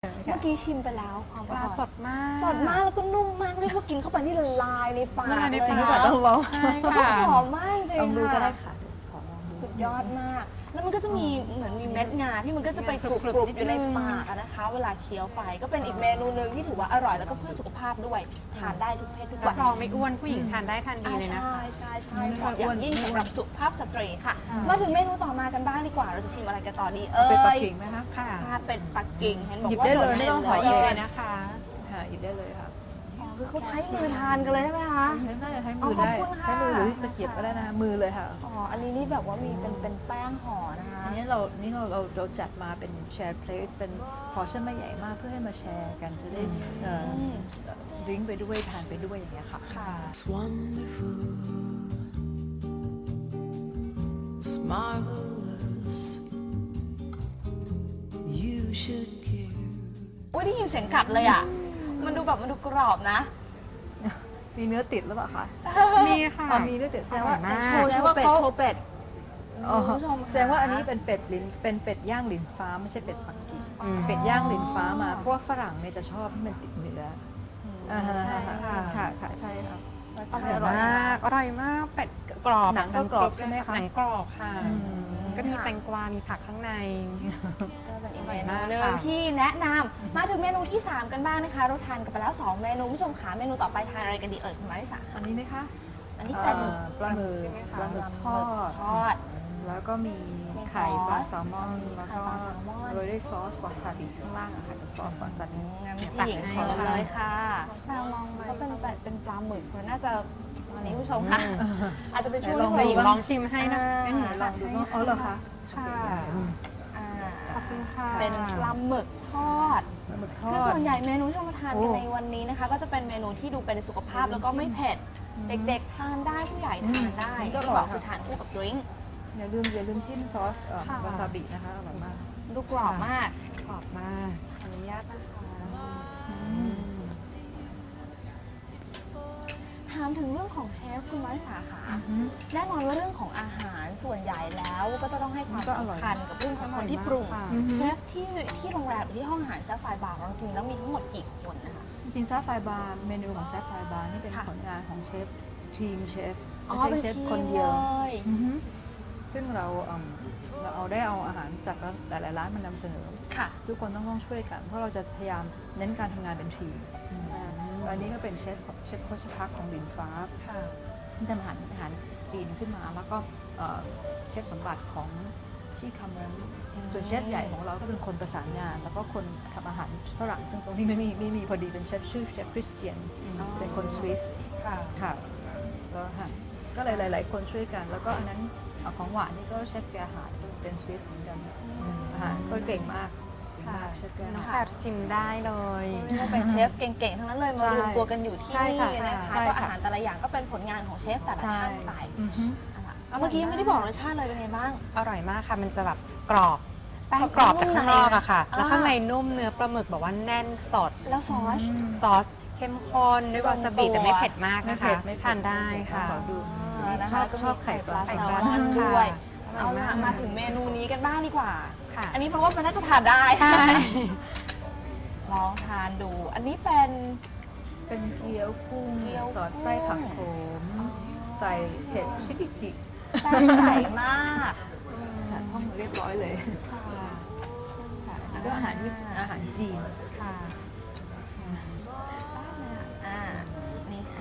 เมื่อกี้ชิมไปแล้วความปอลาร่อยสดมาก สดมากแล้วก็นุ่มมากเรียกว่ากินเข้าไปนี่ละลายในปากละลายในเลยปากนะต้องลองใช่แล้วก็ค่ะหอมมากจริงลองดูๆก็ได้ค่ะค่ะเดี๋ยวขอลองดู สุดยอดมาก แล้วมันก็จะมีเหมือนมีเม็ดงาที่มันก็จะไปกรุบกรุบกรุบนิดอยู่ในนึงปากอะนะคะ เวลาเคี้ยวไปก็เป็นอีกเมนูหนึ่งที่ถือว่าอร่อยแล้วก็เพื่อสุขภาพด้วยทานได้ทุกเพศทุกรัวับยรองไม่อ้วนผู้หญิงทานได้ทานดีอ่าเลยนะ ใช่ใช่ใช่ไม่เหค่อยมาะอย่างอ้วนยิ่งสำหรับสุขภาพสตรีค่ะค่ะ มาถึงเมนูต่อมากันบ้างดีกว่าเราจะชิมอะไรกันต่อดีเอ้เป็นปักยกิ่งไหมคะค่ะ ถ้าเป็นปักกิ่งเห็นบอกหยิบว่าได้เลยโด่นไม่ต้องด่นขอหหยิยิบบเลเลยยนะคะค่ะหยิบได้เลยค่ะอ๋อ คือเขาใช้มือทานกันเลยใช่ไหมคะน่าจะใช้อ๋มืออได้ขอบคุณค่ะ ใช้มือหรือตะเกียบก็ได้นะ มือเลยค่ะ อ๋อ อันนี้นี่แบบว่ามีเป็นเป็นแป้งห่อนะคะ อันนี้เรานี่เราเราเราจัดมาเป็นแชร์เพลสเป็นพอชั่นไม่ใหญ่มากเพื่อให้มาแชร์กันจะได้เอ่อดริงก์ไปด้วยทานไปด้วยอย่างเงี้ยค่ะ ค่ะ It's wonderful. It's marvelous. You should care. อุ้ยได้ยินเสียงกัดเลยอะ มันดูแบบมันดูกรอบนะ มีเนื้อติดหรือเปล่าคะมีค่ะอ๋อมีเนื้อติดแสดงว่าอร่อยมาก โชว์โชว์เป็ดโชว์เป็ด อ๋อคุณผู้ชมคะแสดงว่าอันนี้เป็นเป็ดลิ้นเป็นเป็ดย่างลิ้นฟ้าไม่ใช่เป็ดปักกิ่งอืม เป็ดย่างลิ้นฟ้ามาเพราะว่าฝรั่งเนี่ยจะชอบให้มันติดเนื้ออ่าฮะใช่ค่ะค่ะค่ะใช่ครับอร่อยมาก อร่อยมาก เป็ดกรอบหนังก็กรอบใช่ไหมคะหนังกรอบค่ะ อืม ก็มีแตงกวา มีผักข้างในก็เป็นอีกอ ร่เมอยนูมากหนึ่งค่ะที่แนะนำมาถึงเมนูที่ 3 กันบ้างนะคะเราทานกันไปแล้ว 2 เมนูคุณผู้ชมขาเมนูต่อไปทานอะไรกันดีเอ่ยคุณมาริสาอันนี้ไหมคะอันนี้เป็นเอ่อปลาหมึกใช่ไหมคะปลาหมึกทอด ทอด แล้วก็มีมีไข่ซอสปลาแซลมอนมีแล้วไข่ก็ปลาแซลมอน โรยด้วยซอสวาซาบิข้างล่างอะค่ะเป็นซอสวาซาบิ งั้นตัพี่กหญิงให้เชิญค่ะเลยค่ะลองเขาเป็นแบบเป็นปลาหมึกคนน่าจะวันนี้คุณผู้ชมค่ะอาจจะเป็นช่วงไหนลองที่หญิงเรา ลองชิมให้นะ อ่าให้หญิงลองดูว่าอ๋อเหรอคะ ค่ะอ่า ขอบคุณค่ะ เป็นปลาหมึกทอดปลาหมึกทอคือด ส่วนใหญ่เมนูที่เราทานกันโอ้ในวันนี้นะคะ ก็จะเป็นเมนูที่ดูเป็นสุขภาพแล้วก็ไม่เผ็ด เด็กๆ ทานได้ผู้ใหญ่ทานได้อืมก็ที่อร่บอยอกคือทานคู่กับดริงก์ อย่าลืมอย่าลืมจิ้มซอสเอ่อค่ะ วาซาบินะคะอร่อยมากดูกรอบมากกรอบมาก ขออนุญาตนะคะ รื่องของเชฟคุณมาริสาขาแน่นอนว่าเรื่องของอาหารส่วนใหญ่แล้วก็จะต้องให้ความก็อร่อยสำคัญกับเรื่องของคนที่ปรุงค่ะเชฟที่ที่โรงแรมหรือที่ห้องอาหารแซฟไฟบาร์ของเราจริงแล้วมีทั้งหมดกี่คนนะคะจริงๆซาไฟบาร์เมนูของซาไฟบาร์นี่เป็นค่ะผลงานของเชฟทีมเชฟอ๋อไม่เป็นใช่เชฟทีมคนเดียวเลยอือฮึซึ่งเราเอิ่มเราเอาได้เอาอาหารจากหลายๆร้านมานำเสนอค่ะทุกคนต้องต้องช่วยกัน เพราะเราจะพยายามเน้นการทำงานเป็นทีมอันนี้ก็เป็นเชฟเชฟโคชพักของบินฟ้าค่ะ ที่ทำอาหารอาหารจีนขึ้นมา แล้วก็เอ่อเชฟสมบัติของชี่คามงส่วนเชฟใหญ่ของเราก็เป็นคนประสานงาน แล้วก็คนทำอาหารฝรั่งซึ่งตรงนี้ไม่มีไม่มีพอดีเป็นเชฟชื่อเชฟคริสเตียนอ๋อเป็นคนสวิสค่ะค่ะก็ค่ะก็เลยหลายๆ คนช่วยกัน แล้วก็อันนั้นเอ่อของหวานนี่ก็เชฟแกอาหารเป็นสวิสเหมือนกันอาหารก็เก่งมาก เก่งมากเชฟแกอาน้องหารแปดชิมได้เลยเรียกว่าเป็นเชฟเก่งๆ ทั้งนั้นเลยมาใช่รวมตัวกันอยู่ที่ใช่นี่ค่ะนะคะใช่ก็ค่ะอาหารแต่ละอย่างก็เป็นผลงานของเชฟแต่ละท่านไปอือฮึเอาเมื่อกี้ยังไม่ได้บอกรสชาติเลยเป็นไงบ้าง อร่อยมากค่ะ มันจะแบบกรอบแป้งกรอบจากข้างนอกอะค่ะอ่าแล้วข้างในนุ่มเนื้อปลาหมึกแบบว่าแน่นสด แล้วซอส ซอสเข้มข้นด้วยวาซาบิลงตัวแต่ไม่เผ็ดมากไม่นะเผ็คะดไม่เผ็ดทานได้ค่ะขอดูอ่านะชคะอบก็ชอบไข่ปลาไข่แซปลลามอนด้วยอร่เอาอยละมากมาถึงเมนูนี้กันบ้างดีกว่า ค่ะ อันนี้เพราะว่ามันน่าจะทานได้ใช่ ลองทานดู อันนี้เป็นเป็นเกี๊ยวกุ้งเกี๊ยวกุ้งสอดไส้ผักโขม ใส่เห็ดชิบิจิแป้งใสมากค่ะท่องเรียบร้อยเลยค่ะแล้วก็อาหารญี่ปุ่นอาหารจีนค่ะ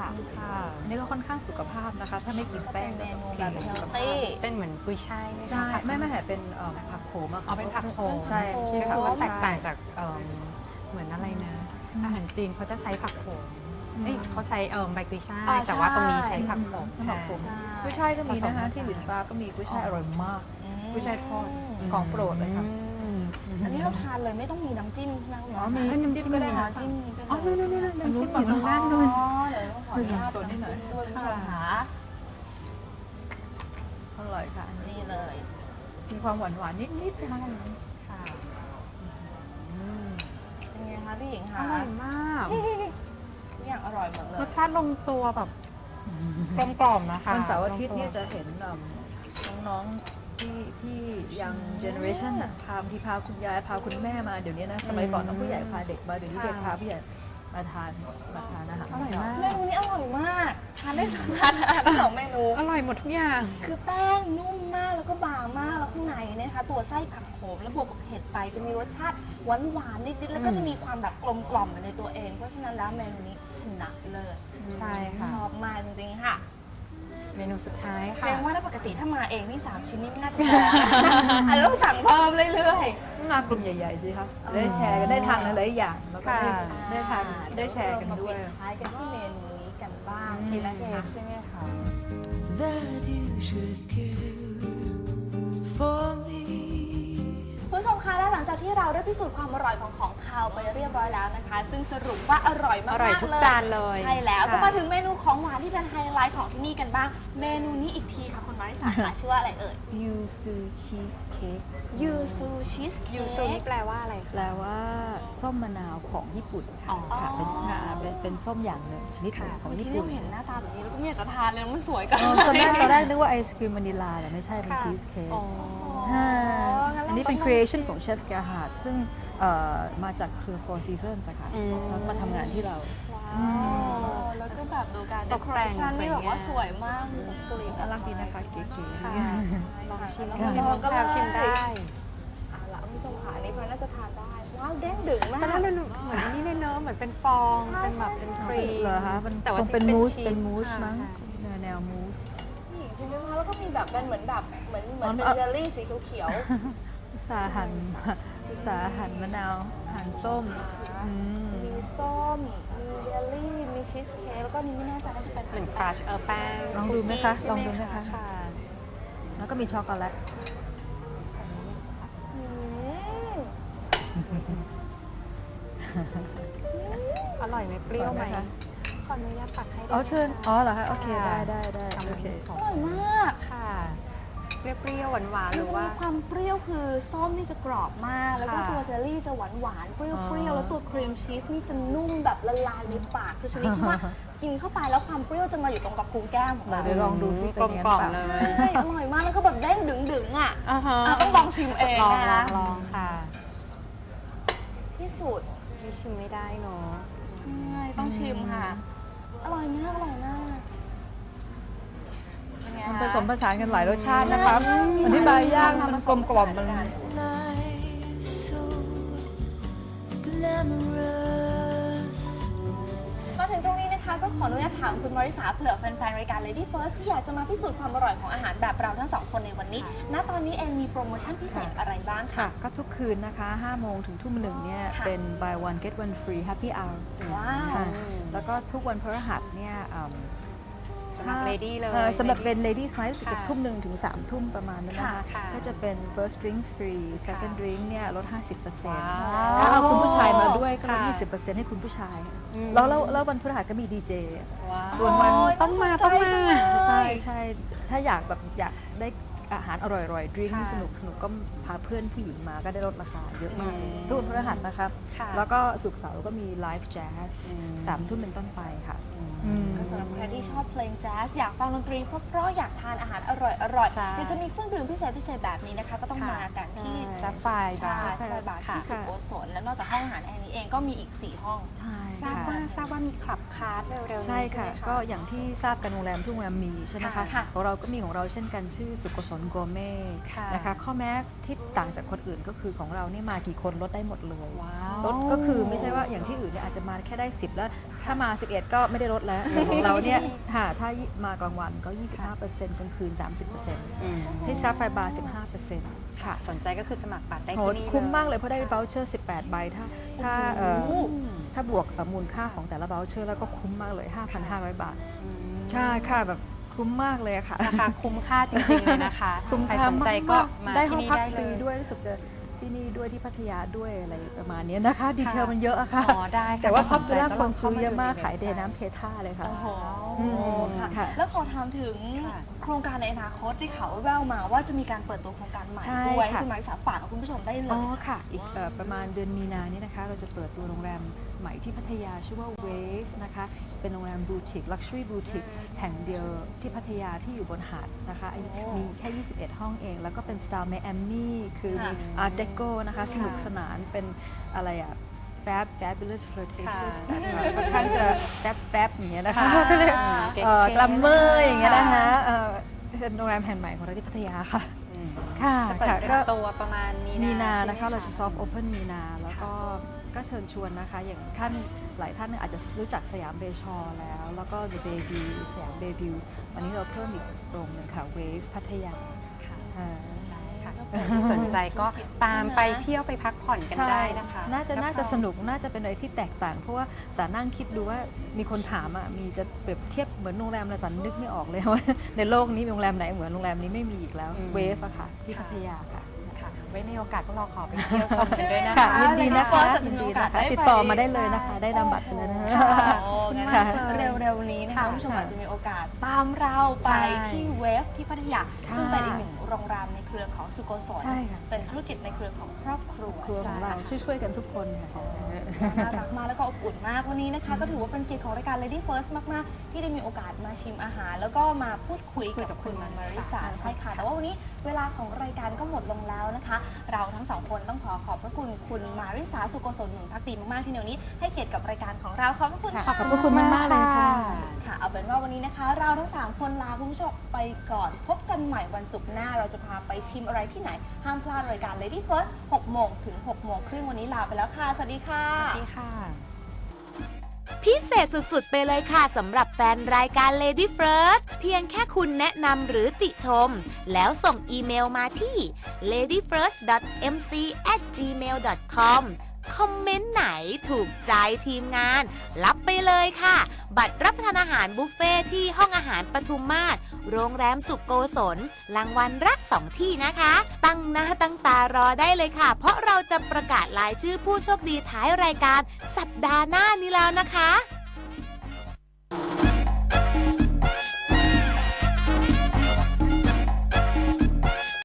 ค่ะค่ะอันนี้ก็ค่อนข้างสุขภาพนะคะ ถ้าไม่กินแป้งเมนูโอคแบบเฮลสุขภาพตี้ เป็นเหมือนกุยช่ายไหมคะใช่ผักไม่ไม่แต่เป็นเอ่อผักโขมอะค่ะอ๋อเป็นผักโขมใช่ใช่ก็ค่ะคือว่าแตกต่างใช่จากเอิ่มเหมือนอะไรนะอาหารจีนเขาจะใช้ผักโขมเอ้ยเขาใช้เอ่อใบกุยช่ายอ่าแต่ว่าตรงนี้ใช่ใช้ผักโขมผักโขม ใช่กุ้ยช่ายก็มีนะคะ ที่หลินฟ้าก็มีกุ้ยช่ายอร่อยมาก กุ้ยช่ายทอดของโปรดเลยค่ะ อันนี้เราทานเลยไม่ต้องมีน้ำจิ้มใช่ไหมคุณหมอ๋ออมีคะน้ำจิ้มก็ได้อ๋อค่ะจิ้มนี้ไปเลยอ๋อนี่นี่นี่น้ำจิ้มอยู่ตรงด้าด้านนนู้นู้นนเดี๋ยวขออ นุญาตส่วนนิดหน่อยำจิ้มด้วยคุณผู้ชมค่ะค่ะอร่อยค่ะอันนี้นี่เลย มีความหวานหวานๆนิดๆนะคะค่ะเป็นไงคะพี่หญิงอคะร่อยมาก ทุกอย่างอร่อยหมดเลรย สชาติลงตัวแบบกลมกล่อมนะคะวันเสาร์อาทิตย์เนี่ยจะเห็นเอิ่มน้องที่ที่ยังเจเนอเรชันอะพาบางทีพาคุณยายพาคุณแม่มาเดี๋ยวนี้นะสมัยก่อนต้องผู้ใหญ่พาเด็กมาเดี๋ยวนี้เด็กพาผู้ใหญ่ มาทานมาทานอาหารอร่อยมากเมนูนี้อร่อยมากทานได้สองทานอาหารทั้งสองเมนู อร่อยหมดทุกอย่าง คือแป้งนุ่มมากแล้วก็บางมากแล้วข้างในเนี่ยนะคะ ตัวไส้ผักโขมแล้วบวกกับเห็ดไปจะมีรสชาติหวานหวานๆนิดๆแล้วก็จะมีความแบบกลมกล่อมอยู่ในตัวเอง เพราะฉะนั้นแล้วเมนูนี้ชนะเลิศใช่ค่ะชอบมากจริงๆค่ะเมนูสุดท้ายเกค่ะรงว่าถ้าปกติถ้ามาเองนี่สามชิ้นนี่ไม่น่าจะพออาจจะต้องสั่งเพิ่มเรื่อยๆมากลุ่มใหญ่ๆสิคะได้แชร์กันได้ทานอะไรอย่างแล้วก็ได้ค่ะได้ทานได้แชร์กันด้วยเมาปิท้ายกันที่เมนูนี้กันบ้างชีสเค้กใช่ไหมคะ that you should care for ที่เราได้พิสูจน์ความอร่อยของของคาวไปเรียบร้อยแล้วนะคะ ซึ่งสรุปว่าอร่อยมากอๆร่อยทุกเลยจานเลยใช่แล้วค่ะ ก็มาถึงเมนูของหวานที่เป็นไฮไลท์ของที่นี่กันบ้าง เมนูนี้อีกทีค่ะคุณมาริสาค่ะ ชื่อว่าอะไรเอ่ยยูซูชีสเค้กยูซูชีสยูซูนี่แปลว่าอะไรคะ แปลว่าส้มมะนาวของญี่ปุ่นอ๋อค่ะเป็นค่ะเป็นเป็นส้มอย่างหนึ่งชนิดหนึ่งของที่ญี่เราปุ่นเห็นหน้าตาแบบนี้แล้วก็ไม่อยากจะทานเลยมันสวยเกัน เออตอนแรกตอนแรกนึกว่าไอศครีมวานิลลาแต่ไม่ใช่เป็นค่ะ ชีสเค้ก อ๋อ ค่ะงั้นเราอันนี้เป็นต้อง creation ของเชฟแกฮาร์ดซึ่งเอ่อมาจากเครือ Four Seasons อะค่ะอืม แล้วมาทำงานที่เรา ว้าวแล้วก็แบบดูการตกแต่ง decoration นี่แบบว่าสสวยวยงามมากกลิ่นน่ารักดีนะคะเก๋ๆ ค่ะลองชิมลองชิชิมมก็แล้วชิมได้เอาละคุณผู้ชมค่ะอันนี้เพราะน่าจะทานได้ว้าวเด้งดึงมาแต่กนั้นมันเหมือนอันนี้เลยเนอะเหมือนเป็นฟองใช่เป็นแบบใช่ เป็นใช่ครีม เหรอคะมันแต่ว่าคงเป็นที่มูสชีเป็นมูสค่ะ มั้งค่ะแนวแนวมูส นี่ใช่ไหมคะแล้ว ก็มีแบบเป็นเหมือนแบบเหมือนเหมือนเป็นอ๋อเจลลี่สีเขียวอุตสาห์หั่นอุตสาห์หั่นมะนาวหั่นส้มอืมๆมีส้ม มีเจลลี่ มีชีสเค้กแล้วก็นี่ไม่แน่ใจว่าจะเป็นเหมือนครัชเออแป้งลองดูไหมคะคุกกี้ลองดูไหมใช่คะแล้วก็มีช็อกโกแลตอืมอร่อยไหมเปรี้ยวไหมอร่ อยไหมคะขออนุญาตตักให้ได้อ๋อเชิญไหมคะอ๋อเหรอคะ โอเคค่ะได้ได้ได้โอเคอร่อยมากค่ะเปรี้ยวๆหวานๆหมันรือจะว่า มีความเปรี้ยวคือส้มนี่จะกรอบมาก แล้วก็ค่ะตัวเจลลี่จะหวานหวานๆเปรี้ยวอ๋เปรี้ยวอแล้วตัวครีมชีสนี่จะนุ่มแบบละลายในปากคือชนิดที่ว่ากินเข้าไปแล้วความเปรี้ยวจะมาอยู่ตรงกับพุงแก้มของเราเดี๋ยวลองดูซิเป็นยังไงกลมๆเปล่าเลยใช่อร่อยมากแล้วก็แบบเด้งดึงดึงๆอะอ่าฮะอะต้องลองชิมเองลองลนะองลองค่ะที่สุดไม่ชิมไม่ได้เนาะ ใช่ต้องชิมค่ะ อร่อยมากอร่อยมากเป็นไงมันคะผสมผสานกันหลายรสชาตินะคะใช่อธิบายยากใช่มันกลมกล่อมมันผสผสากั Life so glamorous. คะก็ขออนุญาตถามคุณมาริสาเผื่อแฟนๆรายการ Lady First ที่อยากจะมาพิสูจน์ความอร่อยของอาหารแบบเราทั้งสองคนในวันนี้ ณ ตอนนี้เองมีโปรโมชั่นพิเศษอะไรบ้างค่ะคะก็ทุกคืนนะคะ5โมงถึงทุ่มหนึ่งเนี่ย ค่ะ เป็น buy one get one free happy hour ว้าว ค่ะ แล้วก็ทุกวันพฤหัสเนี่ยอืม สำหรับ lady เลยอ่อสำหรับเป็น ladies night ค่ะจากทุ่มหนึ่งถึง3ามทุ่มประมาณนั้นนะคะค่ะก็จะเป็น first drink free second drink เนี่ยลด 50%ว้าวถ้าเอาคุณผู้ชายมาด้วยก็ลดค่ะ20%ให้คุณผู้ชาย อืม แล้วแล้วแล้ววันพฤหัสก็มีดีเจ ว้าว ส่วนวันโอ้ยต้องมาน่สนใจต้องมาจังเลยใช่ใช่ถ้าอยากแบบอยากได้อาหารอร่อยๆ ดริงค่ะสนุกสนุกก็พาเพื่อนผู้หญิงมาก็ได้ลดราคาเยอะมากอืมทุกวันพฤหัสนะครับ ค่ะแล้วก็สุกร์เสาร์ก็มีไลฟ์แจ๊สอืม สามทุ่มเป็นต้นไปค่ะ อืม ก็สำหรับใครที่ชอบเพลงแจ๊สอยากฟังดนตรีเพราะๆอยากทานอาหารอร่อยอร่อยใช่อยากจะมีเครื่องดื่มพิเศษพิเศษแบบนี้นะคะ ก็ต้องค่ะมากันที่แซฟไฟร์ใช่บาร์ใช่บาร์ที่ค่ะสุโขสนและนอกจากห้องอาหารแห่งนี้เองก็มีอีก 4 ห้อง ใช่ทราบค่ะว่าทราบว่ามีคลับคาร์ดเร็วๆนี้ใช่ค่ะไหมก็อย่างที่ทราบกันโรงแรมทุกโรงแรมมีใช่ไหมคะค่ะ ของเราก็มีของเราเช่นกันชื่อสุโกศลโกเม่ค่ะนะคะข้อแม้ที่ต่างจากคนอื่นก็คือของเรานี่มากี่คนลดได้หมดเลย ว้าวลดก็คือไม่ใช่ว่าอย่างที่อื่นเนี่ยอาจจะมาแค่ได้ 10 แล้ว ถ้ามา 11 ก็ไม่ได้ลดแล้วแต่ของเราเนี่ยค่ะถ้ามากลางวันก็ 25%กลางคืน 30%อืมที่ซาไฟบาร์ 15%ค่ะ สนใจก็คือสมัครบัตรได้โหที่นี่คุ้มมากเลยเลยเพราะได้ v o u เชอร์ 18 ใบถ้าถ้าเอ่อโอ้โหถ้าบวกเอ่อมูลค่าของแต่ละ v o u เชอร์แล้วก็คุ้มมากเลย 5,500 บาทอืมใช่ค่ะแบบคุ้มมากเลยค่ะราคาคุ้มค่าจริงๆเลยนะคะคุ้มใครค่าสนใจมากก็ๆมาได้ห้ที่องนี่พักได้ฟเลรียด้วยรู้สึกจะ ที่นี่ด้วยที่พัทยาด้วยอะไรประมาณนี้นะคะ ดีเทลมันเยอะอะค่ะ อ๋อได้ค่ะแต่ว่าถ้พับสนจุใจฬาก็คลนองเข้าซื้อมาเยอะมากดูในขายเทเว็บไซต์น้ำเทท่าเลยค่ะ โอ้โหอืมค่ะ ค่ะ แล้วขอถามถึงค่ะ โครงการในอนาคตที่เขาวแววมาว่าจะมีการเปิดตัวโครงการใหม่ใช่ด้วยค่ะ คุณมาริสาฝากกับคุณผู้ชมได้เลอ๋อยค่ะ อีกเอ่อประมาณเดือนมีนานี้นะคะ เราจะเปิดตัวโรงแรม ใหม่ที่พัทยาชื่อว่า Wave นะคะ เป็นโรงแรมบูติก Luxury Boutique แห่งเดียวที่พัทยาที่อยู่บนหาดนะคะโอ้มีแค่ 21 ห้องเอง แล้วก็เป็นสไตล์ Miami คือมีค่ะ Art Deco นะคะ สนุกสนานเป็นอะไรอะ fab fabulous flirtatious ค่ะค่อนข้างจะ fab fab อย่างเงี้ยนะคะค่ะก็เลยเก๋ๆเอ่อกลัมเมอร์อย่างเงี้ยค่ะนะคะเอ่อเป็นโรงแรมแห่งใหม่ของเราที่พัทยาค่ะค่ะจะเปิดค่ะเป็นก็ตัวประมาณมีมีนาใช่ไหนะคะ เราจะซอฟต์โอเพนมีนาแล้วก็ ก็เชิญชวนนะคะ อย่างท่านหลายท่านอาจจะรู้จักสยามเบชอแล้ว แล้วก็ The Baby สยามเบบิววันนี้เราเพิ่มอีกตรงหนึ่งค่ะ Wave พัทยาค่ะอ่าค่ะที่สนใจก็ตามไปเที่ยวไปพักผ่อนกันได้นะคะ น่าจะรับน่าจะรองสนุกน่าจะเป็นอะไรที่แตกต่าง เพราะว่าสานั่งคิดดูว่ามีคนถามอะมีจะเปรียบเทียบเหมือนโรงแรมละสันนึกไม่ออกเลยว่าในโลกนี้มีโรงแรมไหนเหมือนโรงแรมนี้ไม่มีอีกแล้วอืมเวฟอะค่ะที่พัทยาค่ะค่ะ ไว้มีโอกาสพวกเราขอไปเที่ยวชมกันด้วยนะค่ะคะยินดีนะคะเฟิร์สจะยินมีดีโอกาสนะคะได้ไปติดต่อมาได้เลยนะคะ ได้นำบัตรไปเลยนะคะค่ะโอ้งั้นค่ะเร็วๆนี้นะคะค่ะคุณผู้ชมอาจจะมีโอกาสตามเราไปใช่ที่เวฟที่พัทยาค่ะซึ่งเป็นอีกหนึ่งโรงแรมในเครือของสุโกศลใช่ค่ะ เป็นธุรกิจในเครือของครอบครัวครัวของเราใช่ช่วยๆกันทุกคนค่ะ น่ารักมากแล้วก็อบอุ่นมากวันนี้นะคะ ก็ถือว่าเป็นเกียรติของรายการ Lady First มาก ๆ ที่ได้มีโอกาสมาชิมอาหาร แล้วก็มาพูดคุยกับคุณมาริสาใช่ค่ะ แต่ว่าวันนี้เวลาของรายการก็หมดลงแล้วนะคะ เราทั้งสองคนต้องขอขอบพระคุณคุณมาริสาสุโกศลหนุนพักดีมาก ๆ ที่ในวันนี้ให้เกียรติกับรายการของเราขอบพระคุณค่ะขอบพระคุณมาก ๆ เลยค่ะค่ะ เอาเป็นว่าวันนี้นะคะ เราทั้ง 3 คนลาคุณผู้ชมไปก่อน พบกันใหม่วันศุกร์หน้าเราจะพาไปชิมอะไรที่ไหน ห้ามพลาดรายการ Lady First 6โมงถึง6โมงครึ่งวันนี้ลาไปแล้วค่ะ สวัสดีค่ะ สวัสดีค่ะ พิเศษสุดๆ ไปเลยค่ะสำหรับแฟนรายการ Lady First เพียงแค่คุณแนะนำหรือติชม แล้วส่งอีเมลมาที่ ladyfirst.mc@gmail.com คอมเมนต์ไหนถูกใจทีมงาน รับไปเลยค่ะ บัตรรับประทานอาหารบุฟเฟ่ที่ห้องอาหารปทุมมาศโรงแรมสุกโกศลรางวัลรักสองที่นะคะ ตั้งหน้าตั้งตารอได้เลยค่ะ เพราะเราจะประกาศรายชื่อผู้โชคดีท้ายรายการสัปดาห์หน้านี้แล้วนะคะ